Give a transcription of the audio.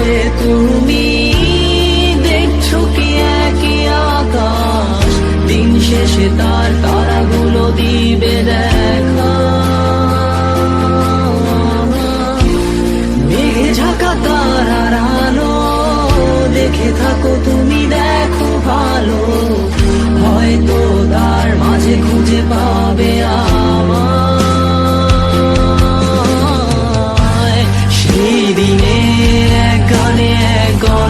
বসে তুমি